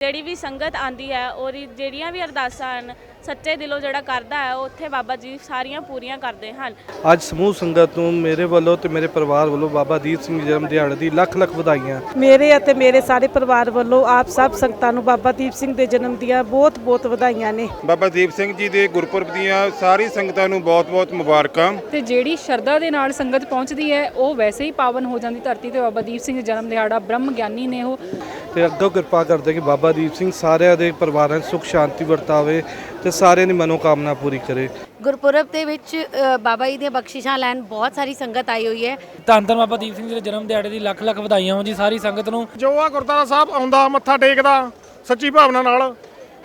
ਜਿਹੜੀ ਵੀ ਸੰਗਤ ਆਂਦੀ ਹੈ ਔਰ ਜਿਹੜੀਆਂ ਵੀ ਅਰਦਾਸਾਂ ਹਨ ਸੱਚੇ ਦਿਲੋਂ ਜਿਹੜਾ ਕਰਦਾ ਹੈ ਉਹ ਉੱਥੇ ਬਾਬਾ ਜੀ ਸਾਰੀਆਂ ਪੂਰੀਆਂ ਕਰਦੇ ਹਨ। ਅੱਜ ਸਮੂਹ ਸੰਗਤ ਨੂੰ ਮੇਰੇ ਵੱਲੋਂ ਤੇ ਮੇਰੇ ਪਰਿਵਾਰ ਵੱਲੋਂ ਬਾਬਾ ਦੀਪ ਸਿੰਘ ਜੀ ਜਨਮ ਦਿਹਾੜੇ ਦੀ ਲੱਖ ਲੱਖ ਵਧਾਈਆਂ। ਮੇਰੇ ਅਤੇ ਮੇਰੇ ਸਾਰੇ ਪਰਿਵਾਰ ਵੱਲੋਂ ਆਪ ਸਭ ਸੰਗਤਾਂ ਨੂੰ ਬਾਬਾ ਦੀਪ ਸਿੰਘ ਦੇ ਜਨਮ ਦੀਆਂ ਬਹੁਤ-ਬਹੁਤ ਵਧਾਈਆਂ ਨੇ। ਬਾਬਾ ਦੀਪ ਸਿੰਘ ਜੀ ਦੇ ਗੁਰਪੁਰਬ ਦੀਆਂ ਸਾਰੀ ਸੰਗਤਾਂ ਨੂੰ ਬਹੁਤ-ਬਹੁਤ ਮੁਬਾਰਕਾਂ। ਤੇ ਜਿਹੜੀ ਸ਼ਰਧਾ ਦੇ ਨਾਲ ਸੰਗਤ ਪਹੁੰਚਦੀ ਹੈ ਉਹ ਵੈਸੇ ਹੀ ਪਾਵਨ ਹੋ ਜਾਂਦੀ ਧਰਤੀ ਤੇ ਬਾਬਾ ਦੀਪ ਸਿੰਘ ਜੀ ਜਨਮ ਦਿਹਾੜਾ ਬ੍ਰਹਮ ਗਿਆਨੀ ਨੇ ਉਹ। ਤੇ ਅੱਗੋਂ ਕਿਰਪਾ ਕਰਦੇ ਕਿ ਬਾਬਾ ਦੀਪ ਸਿੰਘ ਸਾਰਿਆਂ ਦੇ ਪਰਿਵਾਰਾਂ 'ਚ ਸੁਖ ਸ਼ਾਂਤੀ ਵਰਤਾਵੇ ਤੇ ਸਾਰਿਆਂ ਦੀ ਮਨੋਕਾਮਨਾ ਪੂਰੀ ਕਰੇ। ਗੁਰਪੁਰਬ ਦੇ ਵਿੱਚ ਅ, ਬਾਬਾ ਜੀ ਦੀਆਂ ਬਖਸ਼ਿਸ਼ਾਂ ਲੈਣ ਬਹੁਤ ਸਾਰੀ ਸੰਗਤ ਆਈ ਹੋਈ ਹੈ। ਧੰਨ ਧੰਨ ਬਾਬਾ ਦੀਪ ਸਿੰਘ ਜੀ ਦੇ ਜਨਮ ਦਿਹਾੜੇ ਦੀ ਲੱਖ ਲੱਖ ਵਧਾਈਆਂ ਹੋਣ ਜੀ ਸਾਰੀ ਸੰਗਤ ਨੂੰ। ਜੋ ਆ ਗੁਰਦੁਆਰਾ ਸਾਹਿਬ ਆਉਂਦਾ ਮੱਥਾ ਟੇਕਦਾ ਸੱਚੀ ਭਾਵਨਾ ਨਾਲ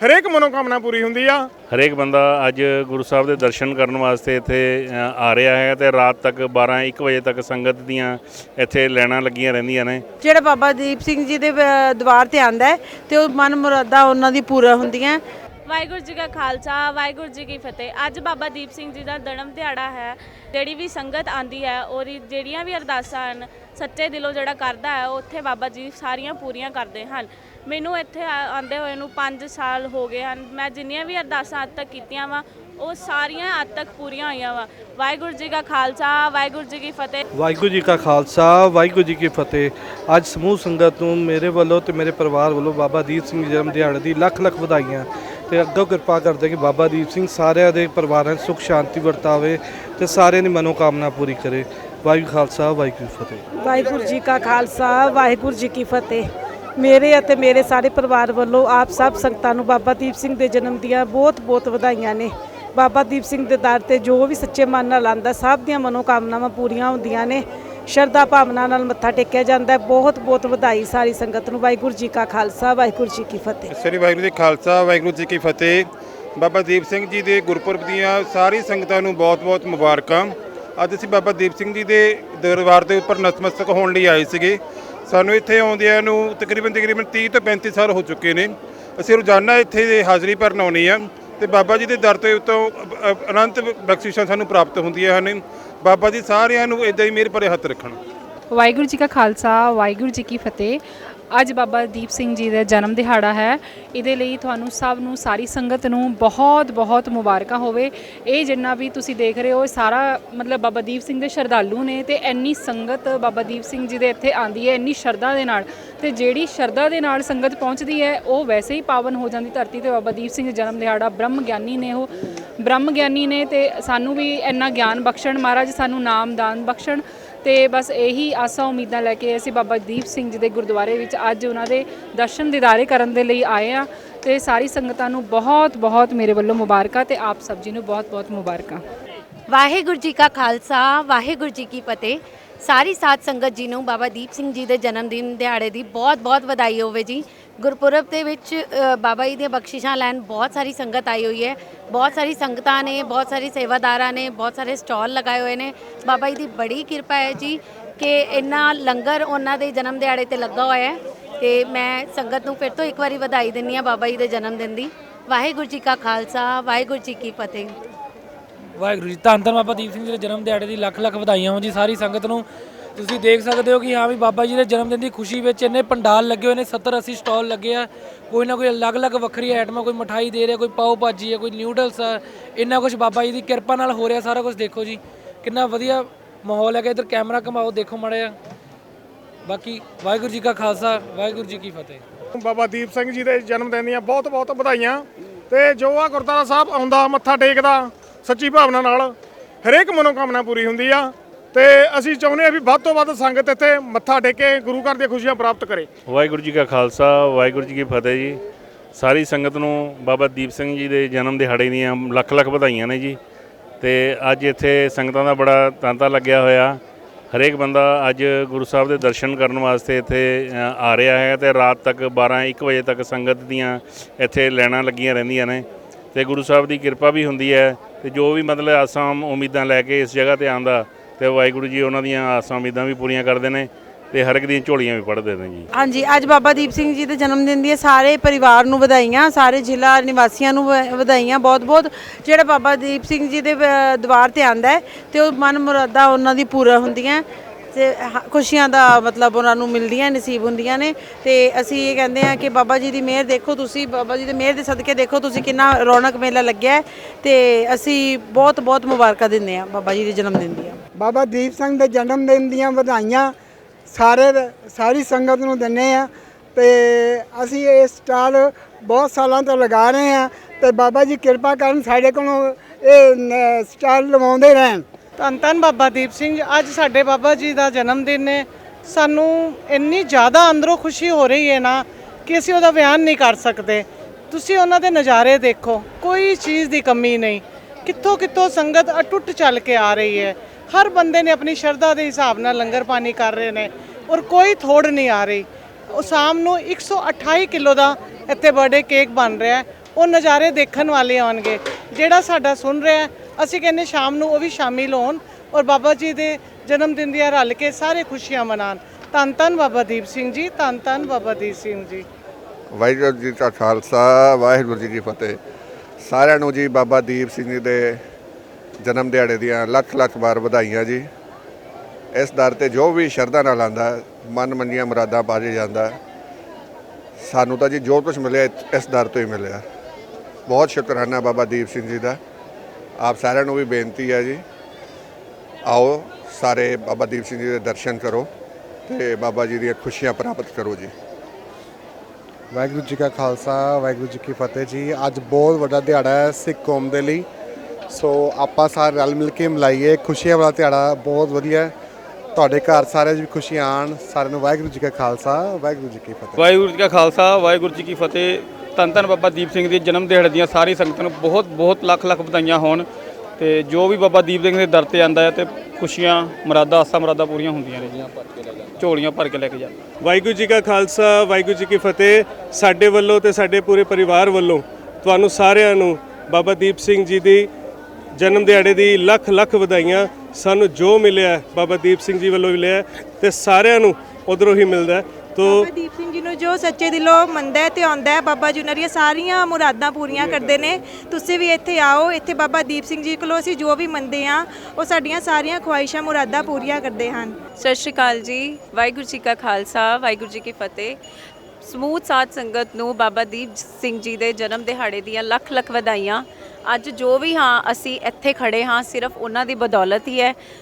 ਹਰੇਕ ਮਨੋਕਾਮਨਾ ਪੂਰੀ ਹੁੰਦੀ ਆ। ਹਰੇਕ ਬੰਦਾ ਅੱਜ ਗੁਰੂ ਸਾਹਿਬ ਦੇ ਦਰਸ਼ਨ ਕਰਨ ਵਾਸਤੇ ਇੱਥੇ ਅ, ਆ ਰਿਹਾ ਹੈ ਤੇ ਰਾਤ ਤੱਕ 12 1 ਵਜੇ ਤੱਕ ਸੰਗਤ ਦੀਆਂ ਇੱਥੇ ਲੈਣਾ ਲੱਗੀਆਂ ਰਹਿੰਦੀਆਂ ਨੇ। ਜਿਹੜਾ ਬਾਬਾ ਦੀਪ ਸਿੰਘ ਜੀ ਦੇ ਅ, ਦਰਬਾਰ ਤੇ ਆਂਦਾ ਹੈ ਤੇ ਉਹ ਮਨ ਮੁਰਾਦਾਂ ਉਹਨਾਂ ਦੀ ਪੂਰਾ ਹੁੰਦੀਆਂ। ਵਾਹਿਗੁਰੂ ਜੀ ਕਾ ਖਾਲਸਾ, ਵਾਹਿਗੁਰੂ ਜੀ ਕੀ ਫਤਿਹ। ਅੱਜ ਬਾਬਾ ਦੀਪ ਸਿੰਘ ਜੀ ਦਾ ਜਨਮ ਦਿਹਾੜਾ ਹੈ, ਜਿਹੜੀ ਵੀ ਸੰਗਤ ਆਂਦੀ ਹੈ, ਔਰ ਜਿਹੜੀਆਂ ਵੀ ਅਰਦਾਸਾਂ ਹਨ, ਸੱਚੇ ਦਿਲੋਂ ਜਿਹੜਾ ਕਰਦਾ ਹੈ, ਉਹ ਉੱਥੇ ਬਾਬਾ ਜੀ ਸਾਰੀਆਂ ਪੂਰੀਆਂ ਕਰਦੇ ਹਨ। ਮੈਨੂੰ ਇੱਥੇ ਆ- ਆਉਂਦੇ ਹੋਏ ਨੂੰ 5 ਸਾਲ ਹੋ ਗਏ ਹਨ। ਮੈਂ ਜਿੰਨੀਆਂ ਵੀ ਅਰਦਾਸਾਂ ਅੱਜ ਤੱਕ ਕੀਤੀਆਂ ਵਾ, ਉਹ ਸਾਰੀਆਂ ਅੱਜ ਤੱਕ ਪੂਰੀਆਂ ਹੋਈਆਂ ਵਾ। ਵਾਹਿਗੁਰੂ ਜੀ ਕਾ ਖਾਲਸਾ, ਵਾਹਿਗੁਰੂ ਜੀ ਕੀ ਫਤਿਹ। ਵਾਹਿਗੁਰੂ ਜੀ ਕਾ ਖਾਲਸਾ, ਵਾਹਿਗੁਰੂ ਜੀ ਕੀ ਫਤਿਹ। ਅੱਜ ਸਮੂਹ ਸੰਗਤ ਨੂੰ ਮੇਰੇ ਵੱਲੋਂ ਤੇ ਮੇਰੇ ਪਰਿਵਾਰ ਵੱਲੋਂ ਬਾਬਾ ਦੀਪ ਸਿੰਘ ਜਨਮ ਦਿਹਾੜੇ ਦੀ ਲੱਖ ਲੱਖ ਵਧਾਈਆਂ। ਤੇ ਅੱਗੋਂ ਕਿਰਪਾ ਕਰਦੇ ਕਿ ਬਾਬਾ ਦੀਪ ਸਿੰਘ ਸਾਰਿਆਂ ਦੇ ਪਰਿਵਾਰਾਂ 'ਚ ਸੁਖ, ਸ਼ਾਂਤੀ ਵਰਤਾਵੇ ਤੇ ਸਾਰਿਆਂ ਦੀ ਮਨੋਕਾਮਨਾ ਪੂਰੀ ਕਰੇ। ਵਾਹਿਗੁਰੂ ਖਾਲਸਾ, ਵਾਹਿਗੁਰੂ ਫਤਿਹ। ਵਾਹਿਗੁਰੂ ਜੀ ਕਾ ਖਾਲਸਾ, ਵਾਹਿਗੁਰੂ ਜੀ ਕੀ ਫਤਿਹ। ਮੇਰੇ ਅਤੇ ਮੇਰੇ ਸਾਰੇ ਪਰਿਵਾਰ ਵੱਲੋਂ ਆਪ ਸਭ ਸੰਗਤਾਂ ਨੂੰ ਬਾਬਾ ਦੀਪ ਸਿੰਘ ਦੇ ਜਨਮ ਦੀਆਂ ਬਹੁਤ-ਬਹੁਤ ਵਧਾਈਆਂ ਨੇ। ਬਾਬਾ ਦੀਪ ਸਿੰਘ ਦੇ ਦਰ ਤੇ ਜੋ ਵੀ ਸੱਚੇ ਮਨ ਨਾਲ ਆਂਦਾ ਸਭ ਦੀਆਂ ਮਨੋਕਾਮਨਾਵਾਂ ਪੂਰੀਆਂ ਹੁੰਦੀਆਂ ਨੇ। ਸ਼ਰਧਾ ਭਾਵਨਾ ਨਾਲ ਮੱਥਾ ਟੇਕਿਆ ਜਾਂਦਾ ਹੈ। ਬਹੁਤ-ਬਹੁਤ ਵਧਾਈ ਸਾਰੀ ਸੰਗਤ ਨੂੰ। ਵਾਹਿਗੁਰੂ ਜੀ ਕਾ ਖਾਲਸਾ, ਵਾਹਿਗੁਰੂ ਜੀ ਕੀ ਫਤਿਹ। ਸ੍ਰੀ ਵਾਹਿਗੁਰੂ ਜੀ ਖਾਲਸਾ, ਵਾਹਿਗੁਰੂ ਜੀ ਕੀ ਫਤਿਹ। ਬਾਬਾ ਦੀਪ ਸਿੰਘ ਜੀ ਦੇ ਗੁਰਪੁਰਬ ਦੀਆਂ ਸਾਰੀ ਸੰਗਤਾਂ ਨੂੰ ਬਹੁਤ-ਬਹੁਤ ਮੁਬਾਰਕਾਂ। ਅੱਜ ਅਸੀਂ ਬਾਬਾ ਦੀਪ ਸਿੰਘ ਜੀ ਦੇ ਦਰਬਾਰ ਦੇ ਉੱਪਰ ਨਤਮਸਤਕ ਹੋਣ ਲਈ ਆਏ ਸੀਗੇ। ਸਾਨੂੰ ਇੱਥੇ ਆਉਂਦਿਆਂ ਨੂੰ ਤਕਰੀਬਨ ਤਕਰੀਬਨ 30 ਤੋਂ 35 ਸਾਲ ਹੋ ਚੁੱਕੇ ਨੇ। ਅਸੀਂ ਰੋਜ਼ਾਨਾ ਇੱਥੇ ਦੇ ਹਾਜ਼ਰੀ ਭਰਨ ਆਉਣੀ ਆ ਤੇ ਬਾਬਾ ਜੀ ਦੇ ਦਰ ਤੇ ਉੱਤੋਂ ਅਨੰਤ ਬਖਸ਼ਿਸ਼ਾਂ ਸਾਨੂੰ ਪ੍ਰਾਪਤ ਹੁੰਦੀਆਂ ਹਨ। ਬਾਬਾ ਜੀ ਸਾਰਿਆਂ ਨੂੰ ਇਦਾਂ ਹੀ ਮਿਹਰ ਭਰੇ ਹੱਥ ਰੱਖਣ। ਵਾਹਿਗੁਰੂ ਜੀ ਕਾ ਖਾਲਸਾ, ਵਾਹਿਗੁਰੂ ਜੀ ਕੀ ਫਤਿਹ। ਅੱਜ ਬਾਬਾ ਦੀਪ ਸਿੰਘ ਜੀ ਦਾ ਜਨਮ ਦਿਹਾੜਾ ਹੈ। ਇਹਦੇ ਲਈ ਤੁਹਾਨੂੰ ਸਭ ਨੂੰ, ਸਾਰੀ ਸੰਗਤ ਨੂੰ ਬਹੁਤ ਬਹੁਤ ਮੁਬਾਰਕਾਂ ਹੋਵੇ। ਇਹ ਜਿੰਨਾ ਵੀ ਤੁਸੀਂ ਦੇਖ ਰਹੇ ਹੋ, ਇਹ ਸਾਰਾ ਮਤਲਬ ਬਾਬਾ ਦੀਪ ਸਿੰਘ ਦੇ ਸ਼ਰਧਾਲੂ ਨੇ ਤੇ ਇੰਨੀ ਸੰਗਤ ਬਾਬਾ ਦੀਪ ਸਿੰਘ ਜੀ ਦੇ ਇੱਥੇ ਆਂਦੀ ਹੈ, ਇੰਨੀ ਸ਼ਰਧਾ ਦੇ ਨਾਲ। ਤੇ ਜਿਹੜੀ ਸ਼ਰਧਾ ਦੇ ਨਾਲ ਸੰਗਤ ਪਹੁੰਚਦੀ ਹੈ, ਉਹ ਵੈਸੇ ਹੀ ਪਾਵਨ ਹੋ ਜਾਂਦੀ ਧਰਤੀ ਤੇ ਬਾਬਾ ਦੀਪ ਸਿੰਘ ਜਨਮ ਦਿਹਾੜਾ ਬ੍ਰਹਮ ਗਿਆਨੀ ਨੇ ਉਹ ਬ੍ਰਹਮ ਗਿਆਨੀ ਨੇ ਤੇ ਸਾਨੂੰ ਵੀ ਇੰਨਾ ਗਿਆਨ ਬਖਸ਼ਣ, ਮਹਾਰਾਜ ਸਾਨੂੰ ਨਾਮ ਦਾਨ ਬਖਸ਼ਣ ਤੇ ਬਸ ਇਹੀ ਆਸਾਂ ਉਮੀਦਾਂ ਲੈ ਕੇ ਅਸੀਂ ਬਾਬਾ ਦੀਪ ਸਿੰਘ ਜੀ ਦੇ ਗੁਰਦੁਆਰੇ ਵਿੱਚ ਅੱਜ ਉਹਨਾਂ ਦੇ ਦਰਸ਼ਨ ਦਿਦਾਰੇ ਕਰਨ ਦੇ ਲਈ ਆਏ ਆ ਤੇ ਸਾਰੀ ਸੰਗਤਾਂ ਨੂੰ ਬਹੁਤ ਬਹੁਤ ਮੇਰੇ ਵੱਲੋਂ ਮੁਬਾਰਕਾਂ ਤੇ ਆਪ ਸਭ ਜੀ ਨੂੰ ਬਹੁਤ ਬਹੁਤ ਮੁਬਾਰਕਾਂ। ਵਾਹਿਗੁਰੂ ਜੀ ਕਾ ਖਾਲਸਾ, ਵਾਹਿਗੁਰੂ ਜੀ ਕੀ ਫਤਿਹ। ਸਾਰੀ ਸਾਧ ਸੰਗਤ ਜੀ ਨੂੰ ਬਾਬਾ ਦੀਪ ਸਿੰਘ ਜੀ ਦੇ ਜਨਮ ਦਿਨ ਦਿਹਾੜੇ ਦੀ ਬਹੁਤ-ਬਹੁਤ ਵਧਾਈ ਹੋਵੇ ਜੀ। ਗੁਰਪੁਰਬ ਦੇ ਵਿੱਚ ਅ, ਬਾਬਾ ਜੀ ਦੀਆਂ ਬਖਸ਼ਿਸ਼ਾਂ ਲੈਣ ਬਹੁਤ ਸਾਰੀ ਸੰਗਤ ਆਈ ਹੋਈ ਹੈ। ਬਹੁਤ ਸਾਰੀ ਸੰਗਤਾਂ ਨੇ ਬਹੁਤ ਸਾਰੀ ਸੇਵਾਦਾਰਾਂ ਨੇ ਬਹੁਤ ਸਾਰੇ ਸਟਾਲ ਲਗਾਏ ਹੋਏ ਨੇ। ਬਾਬਾ ਜੀ ਦੀ ਬੜੀ ਕਿਰਪਾ ਹੈ ਜੀ ਕਿ ਇੰਨਾ ਲੰਗਰ ਉਹਨਾਂ ਦੇ ਜਨਮ ਦਿਹਾੜੇ ਤੇ ਲੱਗਾ ਹੋਇਆ ਹੈ ਤੇ ਮੈਂ ਸੰਗਤ ਨੂੰ ਫਿਰ ਤੋਂ ਇੱਕ ਵਾਰੀ ਵਧਾਈ ਦਿੰਦੀ ਹਾਂ ਬਾਬਾ ਜੀ ਦੇ ਜਨਮ ਦਿਨ ਦੀ। ਵਾਹਿਗੁਰੂ ਜੀ ਕਾ ਖਾਲਸਾ ਵਾਹਿਗੁਰੂ ਜੀ ਕੀ ਫਤਿਹ। ਵਾਹਿਗੁਰੂ ਜੀ ਧੰਨ ਧੰਨ ਬਾਬਾ ਦੀਪ ਸਿੰਘ ਜੀ ਦੇ ਜਨਮ ਦਿਹਾੜੇ ਦੀ ਲੱਖ ਲੱਖ ਵਧਾਈਆਂ ਹੋਣ ਜੀ। ਸਾਰੀ ਸੰਗਤ ਨੂੰ ਤੁਸੀਂ ਦੇਖ ਸਕਦੇ ਹੋ ਕਿ ਹਾਂ ਵੀ ਬਾਬਾ ਜੀ ਦੇ ਜਨਮ ਦਿਨ ਦੀ ਖੁਸ਼ੀ ਵਿੱਚ ਇੰਨੇ ਪੰਡਾਲ ਲੱਗੇ ਹੋਏ ਨੇ 70 80 ਸਟਾਲ ਲੱਗੇ ਆ। ਕੋਈ ਨਾ ਕੋਈ ਅਲੱਗ-ਅਲੱਗ ਵੱਖਰੀ ਆਈਟਮਾਂ, ਕੋਈ ਮਠਾਈ ਦੇ ਰਿਹਾ, ਕੋਈ ਪਾਓ ਭਾਜੀ ਹੈ ਕੋਈ ਨਿਊਡਲਸ ਆ, ਇੰਨਾ ਕੁਝ ਬਾਬਾ ਜੀ ਦੀ ਕਿਰਪਾ ਨਾਲ ਹੋ ਰਿਹਾ ਸਾਰਾ ਕੁਝ ਦੇਖੋ ਜੀ। ਕਿੰਨਾ ਵਧੀਆ ਮਾਹੌਲ ਹੈਗਾ, ਇੱਧਰ ਕੈਮਰਾ ਘਮਾਓ, ਦੇਖੋ ਮਾੜਾ ਬਾਕੀ ਵਾਹਿਗੁਰੂ ਜੀ ਕਾ ਖਾਲਸਾ, ਵਾਹਿਗੁਰੂ ਜੀ ਕੀ ਫਤਿਹ। ਬਾਬਾ ਦੀਪ ਸਿੰਘ ਜੀ ਦੇ ਜਨਮ ਦਿਨ ਦੀਆਂ ਬਹੁਤ ਬਹੁਤ ਵਧਾਈਆਂ ਤੇ ਜੋ ਆ ਗੁਰਦੁਆਰਾ ਸਾਹਿਬ ਆਉਂਦਾ ਮੱਥਾ ਟੇਕਦਾ, ਸੱਚੀ ਭਾਵਨਾ ਨਾਲ ਹਰੇਕ ਮਨੋਕਾਮਨਾ ਪੂਰੀ ਹੁੰਦੀ ਆ। ਤੇ ਅਸੀਂ ਚਾਹੁੰਦੇ ਹਾਂ ਵੀ ਵੱਧ ਤੋਂ ਵੱਧ ਸੰਗਤ ਇੱਥੇ ਮੱਥਾ ਟੇਕੇ ਗੁਰੂ ਘਰ ਦੀਆਂ ਖੁਸ਼ੀਆਂ ਪ੍ਰਾਪਤ ਕਰੇ। ਵਾਹਿਗੁਰੂ ਜੀ ਕਾ ਖਾਲਸਾ, ਵਾਹਿਗੁਰੂ ਜੀ ਕੀ ਫਤਿਹ ਜੀ। ਸਾਰੀ ਸੰਗਤ ਨੂੰ ਬਾਬਾ ਦੀਪ ਸਿੰਘ ਜੀ ਦੇ ਜਨਮ ਦਿਹਾੜੇ ਦੀਆਂ ਲੱਖ ਲੱਖ ਵਧਾਈਆਂ ਨੇ ਜੀ। ਤੇ ਅੱਜ ਇੱਥੇ ਸੰਗਤਾਂ ਦਾ ਬੜਾ ਤਾਂਤਾ ਲੱਗਿਆ ਹੋਇਆ। ਹਰੇਕ ਬੰਦਾ ਅੱਜ ਗੁਰੂ ਸਾਹਿਬ ਦੇ ਦਰਸ਼ਨ ਕਰਨ ਵਾਸਤੇ ਇੱਥੇ ਆ ਰਿਹਾ ਹੈ ਤੇ ਰਾਤ ਤੱਕ 12 1 ਵਜੇ ਤੱਕ ਸੰਗਤ ਦੀਆਂ ਇੱਥੇ ਲੈਣਾ ਲੱਗੀਆਂ ਰਹਿੰਦੀਆਂ ਨੇ। ਤੇ ਗੁਰੂ ਸਾਹਿਬ ਦੀ ਕਿਰਪਾ ਵੀ ਹੁੰਦੀ ਹੈ ਤੇ ਜੋ ਵੀ ਮਤਲਬ ਆਸਾਂ ਉਮੀਦਾਂ ਲੈ ਕੇ ਇਸ ਜਗ੍ਹਾ ਤੇ ਆਂਦਾ ਤੇ ਵਾਹਿਗੁਰੂ ਜੀ ਉਹਨਾਂ ਦੀਆਂ ਆਸਾਂ ਉਮੀਦਾਂ ਵੀ ਪੂਰੀਆਂ ਕਰਦੇ ਨੇ ਤੇ ਹਰ ਇੱਕ ਦੀਆਂ ਝੋਲੀਆਂ ਵੀ ਪੜ੍ਹਦੇ ਨੇ ਜੀ। ਹਾਂਜੀ ਅੱਜ ਬਾਬਾ ਦੀਪ ਸਿੰਘ ਜੀ ਦੇ ਜਨਮ ਦਿਨ ਦੀਆਂ ਸਾਰੇ ਪਰਿਵਾਰ ਨੂੰ ਵਧਾਈਆਂ ਸਾਰੇ ਜ਼ਿਲ੍ਹਾ ਨਿਵਾਸੀਆਂ ਨੂੰ ਵ- ਵਧਾਈਆਂ ਬਹੁਤ-ਬਹੁਤ। ਜਿਹੜਾ ਬਾਬਾ ਦੀਪ ਸਿੰਘ ਜੀ ਦੇ ਅ, ਦਰਬਾਰ ਤੇ ਆਂਦਾ ਹੈ ਤੇ ਉਹ ਮਨ ਮੁਰਾਦਾਂ ਉਹਨਾਂ ਦੀ ਪੂਰਾ ਹੁੰਦੀਆਂ ਤੇ ਹ- ਖੁਸ਼ੀਆਂ ਦਾ ਮਤਲਬ ਉਹਨਾਂ ਨੂੰ ਮਿਲਦੀਆਂ ਨਸੀਬ ਹੁੰਦੀਆਂ ਨੇ ਤੇ ਅਸੀਂ ਇਹ ਕਹਿੰਦੇ ਆ ਕਿ ਬਾਬਾ ਜੀ ਦੀ ਮਿਹਰ ਦੇਖੋ ਤੁਸੀਂ ਬਾਬਾ ਜੀ ਦੀ ਮਿਹਰ ਦੇ ਸਦਕੇ ਦੇਖੋ ਤੁਸੀਂ ਕਿੰਨਾ ਰੌਣਕ ਮੇਲਾ ਲੱਗਿਆ ਹੈ ਤੇ ਅਸੀਂ ਬਹੁਤ ਬਹੁਤ ਮੁਬਾਰਕਾਂ ਦਿੰਦੇ ਆ ਬਾਬਾ ਜੀ ਦੇ ਜਨਮ ਦਿਨ ਦੀਆਂ। ਬਾਬਾ ਦੀਪ ਸਿੰਘ ਦੇ ਜਨਮ ਦਿਨ ਦੀਆਂ ਵਧਾਈਆਂ ਸਾਰੇ ਸਾਰੀ ਸੰਗਤ ਨੂੰ ਦਿੰਨੇ ਆ ਤੇ ਅਸੀਂ ਇਹ ਸਟਾਲ ਬਹੁਤ ਸਾਲਾਂ ਤੋਂ ਲਗਾ ਰਹੇ ਆ ਤੇ ਬਾਬਾ ਜੀ ਕਿਰਪਾ ਕਰਨ ਸਾਡੇ ਕੋਲੋਂ ਇਹ ਸਟਾਲ ਲਵਾਉਂਦੇ ਰਹਿਣ। ਧੰਨ ਧੰਨ ਬਾਬਾ ਦੀਪ ਸਿੰਘ ਅੱਜ ਸਾਡੇ ਬਾਬਾ ਜੀ ਦਾ ਜਨਮ ਦਿਨ ਨੇ। ਸਾਨੂੰ ਇੰਨੀ ਜ਼ਿਆਦਾ ਅੰਦਰੋਂ ਖੁਸ਼ੀ ਹੋ ਰਹੀ ਹੈ ਨਾ ਕਿ ਅਸੀਂ ਉਹਦਾ ਬਿਆਨ ਨਹੀਂ ਕਰ ਸਕਦੇ। ਤੁਸੀਂ ਉਹਨਾਂ ਦੇ ਨਜ਼ਾਰੇ ਦੇਖੋ, ਕੋਈ ਚੀਜ਼ ਦੀ ਕਮੀ ਨਹੀਂ। ਕਿੱਥੋਂ ਕਿੱਥੋਂ ਸੰਗਤ ਅਟੁੱਟ ਚੱਲ ਕੇ ਆ ਰਹੀ ਹੈ। ਹਰ ਬੰਦੇ ਨੇ ਆਪਣੀ ਸ਼ਰਧਾ ਦੇ ਹਿਸਾਬ ਨਾਲ ਲੰਗਰ ਪਾਣੀ ਕਰ ਰਹੇ ਨੇ ਔਰ ਕੋਈ ਥੋੜ ਨਹੀਂ ਆ ਰਹੀ। ਉਹ ਸ਼ਾਮ ਨੂੰ 128 ਕਿਲੋ ਦਾ ਇੱਥੇ ਬਰਥਡੇ ਕੇਕ ਬਣ ਰਿਹਾ ਉਹ ਨਜ਼ਾਰੇ ਦੇਖਣ ਵਾਲੇ ਆਉਣਗੇ। ਜਿਹੜਾ ਸਾਡਾ ਸੁਣ ਰਿਹਾ ਅਸੀਂ ਕਹਿੰਦੇ ਸ਼ਾਮ ਨੂੰ ਉਹ ਵੀ ਸ਼ਾਮਿਲ ਹੋਣ ਔਰ ਬਾਬਾ ਜੀ ਦੇ ਜਨਮ ਦਿਨ ਦੀਆਂ ਰਲ ਕੇ ਸਾਰੇ ਖੁਸ਼ੀਆਂ ਮਨਾਉਣ। ਧੰਨ ਧੰਨ ਬਾਬਾ ਦੀਪ ਸਿੰਘ ਜੀ, ਧੰਨ ਧੰਨ ਬਾਬਾ ਦੀਪ ਸਿੰਘ ਜੀ। ਵਾਹਿਗੁਰੂ ਜੀ ਕਾ ਖਾਲਸਾ, ਵਾਹਿਗੁਰੂ ਜੀ ਕੀ ਫਤਿਹ। ਸਾਰਿਆਂ ਨੂੰ ਜੀ ਬਾਬਾ ਦੀਪ ਸਿੰਘ ਜੀ ਦੇ ਜਨਮ ਦਿਹਾੜੇ ਦੀਆਂ ਲੱਖ ਲੱਖ ਵਾਰ ਵਧਾਈਆਂ ਜੀ। ਇਸ ਦਰ ਤੇ ਜੋ ਵੀ ਸ਼ਰਧਾ ਨਾਲ ਆਂਦਾ ਮਨ ਮੰਨੀਆਂ ਮੁਰਾਦਾਂ ਪਾਜੇ ਜਾਂਦਾ, ਸਾਨੂੰ ਤਾਂ ਜੀ ਜੋ ਕੁਝ ਮਿਲਿਆ, ਇਸ- ਇਸ ਦਰ ਤੋਂ ਹੀ ਮਿਲਿਆ। ਬਹੁਤ ਸ਼ੁਕਰਾਨਾ ਬਾਬਾ ਦੀਪ ਸਿੰਘ ਜੀ ਦਾ। ਆਪ ਸਾਰਿਆਂ ਨੂੰ ਵੀ ਬੇਨਤੀ ਹੈ ਜੀ, ਆਓ ਸਾਰੇ ਬਾਬਾ ਦੀਪ ਸਿੰਘ ਜੀ ਦੇ ਦਰਸ਼ਨ ਕਰੋ ਤੇ ਬਾਬਾ ਜੀ ਦੀਆਂ ਖੁਸ਼ੀਆਂ ਪ੍ਰਾਪਤ ਕਰੋ ਜੀ। ਵਾਹਿਗੁਰੂ ਜੀ ਕਾ ਖਾਲਸਾ, ਵਾਹਿਗੁਰੂ ਜੀ ਕੀ ਫਤਿਹ ਜੀ। ਅੱਜ ਬਹੁਤ ਵੱਡਾ ਦਿਹਾੜਾ ਹੈ ਸਿੱਖ ਕੌਮ ਦੇ ਲਈ। ਸੋ ਆਪਾਂ ਸਾਰੇ ਰਲ ਮਿਲ ਕੇ ਮਲਾਈਏ। ਖੁਸ਼ੀਆਂ ਵਾਲਾ ਦਿਹਾੜਾ ਬਹੁਤ ਵਧੀਆ ਹੈ। ਤੁਹਾਡੇ ਘਰ ਸਾਰਿਆਂ 'ਚ ਵੀ ਖੁਸ਼ੀਆਂ ਆਣ ਸਾਰਿਆਂ ਨੂੰ ਵਾਹਿਗੁਰੂ ਜੀ ਕਾ ਖਾਲਸਾ ਵਾਹਿਗੁਰੂ ਜੀ ਕੀ ਫਤਿਹ। ਵਾਹਿਗੁਰੂ ਜੀ ਕਾ ਖਾਲਸਾ ਵਾਹਿਗੁਰੂ ਜੀ ਕੀ ਫਤਿਹ। ਧੰਨ ਧੰਨ ਬਾਬਾ ਦੀਪ ਸਿੰਘ ਦੇ ਜਨਮ ਦਿਹਾੜੇ ਦੀਆਂ ਸਾਰੀ ਸੰਗਤ ਨੂੰ ਬਹੁਤ ਬਹੁਤ ਲੱਖ ਲੱਖ ਵਧਾਈਆਂ ਹੋਣ। ਤੇ ਜੋ ਵੀ ਬਾਬਾ ਦੀਪ ਸਿੰਘ ਦੇ ਦਰ ਤੇ ਆਂਦਾ ਹੈ ਤੇ ਖੁਸ਼ੀਆਂ ਮੁਰਾਦਾਂ ਆਸਾਂ ਮੁਰਾਦਾਂ ਪੂਰੀਆਂ ਹੁੰਦੀਆਂ ਨੇ ਝੋਲੀਆਂ ਭਰ ਕੇ ਲੈ ਕੇ ਜਾਂਦਾ। ਵਾਹਿਗੁਰੂ ਜੀ ਕਾ ਖਾਲਸਾ ਵਾਹਿਗੁਰੂ ਜੀ ਕੀ ਫਤਿਹ। ਸਾਡੇ ਵੱਲੋਂ ਤੇ ਸਾਡੇ ਪੂਰੇ ਪਰਿਵਾਰ ਵੱਲੋਂ ਤੁਹਾਨੂੰ ਸਾਰਿਆਂ ਨੂੰ ਬਾਬਾ ਦੀਪ ਸਿੰਘ ਜੀ ਦੀ ਜਨਮ ਦਿਹਾੜੇ ਦੀ ਲੱਖ ਲੱਖ ਵਧਾਈਆਂ ਸਾਨੂੰ ਜੋ ਮਿਲਿਆ ਹੈ, ਬਾਬਾ ਦੀਪ ਸਿੰਘ ਜੀ ਵੱਲੋਂ ਮਿਲਿਆ ਤੇ ਸਾਰਿਆਂ ਨੂੰ ਉਧਰੋਂ ਹੀ ਮਿਲਦਾ ਹੈ। ਤੋ ਬਾਬਾ ਦੀਪ ਸਿੰਘ ਜੀ ਨੂੰ ਜੋ ਸੱਚੇ ਦਿਲੋਂ ਮੰਨਦਾ ਹੈ ਤੇ ਆਉਂਦਾ ਹੈ ਬਾਬਾ ਜੀ ਉਹਨਾਂ ਦੀਆਂ ਸਾਰੀਆਂ ਮੁਰਾਦਾਂ ਪੂਰੀਆਂ ਕਰਦੇ ਨੇ। ਤੁਸੀਂ ਵੀ ਇੱਥੇ ਆਓ ਇੱਥੇ ਬਾਬਾ ਦੀਪ ਸਿੰਘ ਜੀ ਕੋਲੋਂ ਅਸੀਂ ਜੋ ਵੀ ਮੰਨਦੇ ਆ ਉਹ ਸਾਡੀਆਂ ਸਾਰੀਆਂ ਖੁਆਇਸ਼ਾਂ ਮੁਰਾਦਾਂ ਪੂਰੀਆਂ ਕਰਦੇ ਹਨ। ਸਤਿ ਸ਼੍ਰੀ ਅਕਾਲ ਜੀ ਵਾਹਿਗੁਰੂ ਜੀ ਕਾ ਖਾਲਸਾ ਵਾਹਿਗੁਰੂ ਜੀ ਕੀ ਫਤਿਹ। ਸਮੂਹ ਸਾਧ ਸੰਗਤ ਨੂੰ ਬਾਬਾ ਦੀਪ ਸਿੰਘ ਜੀ ਦੇ ਜਨਮ ਦਿਹਾੜੇ ਦੀਆਂ ਲੱਖ ਲੱਖ ਵਧਾਈਆਂ। ਅੱਜ ਜੋ ਵੀ ਹਾਂ ਅਸੀਂ ਇੱਥੇ ਖੜੇ ਹਾਂ ਸਿਰਫ ਉਹਨਾਂ ਦੀ ਬਦੌਲਤ ਹੀ ਹੈ।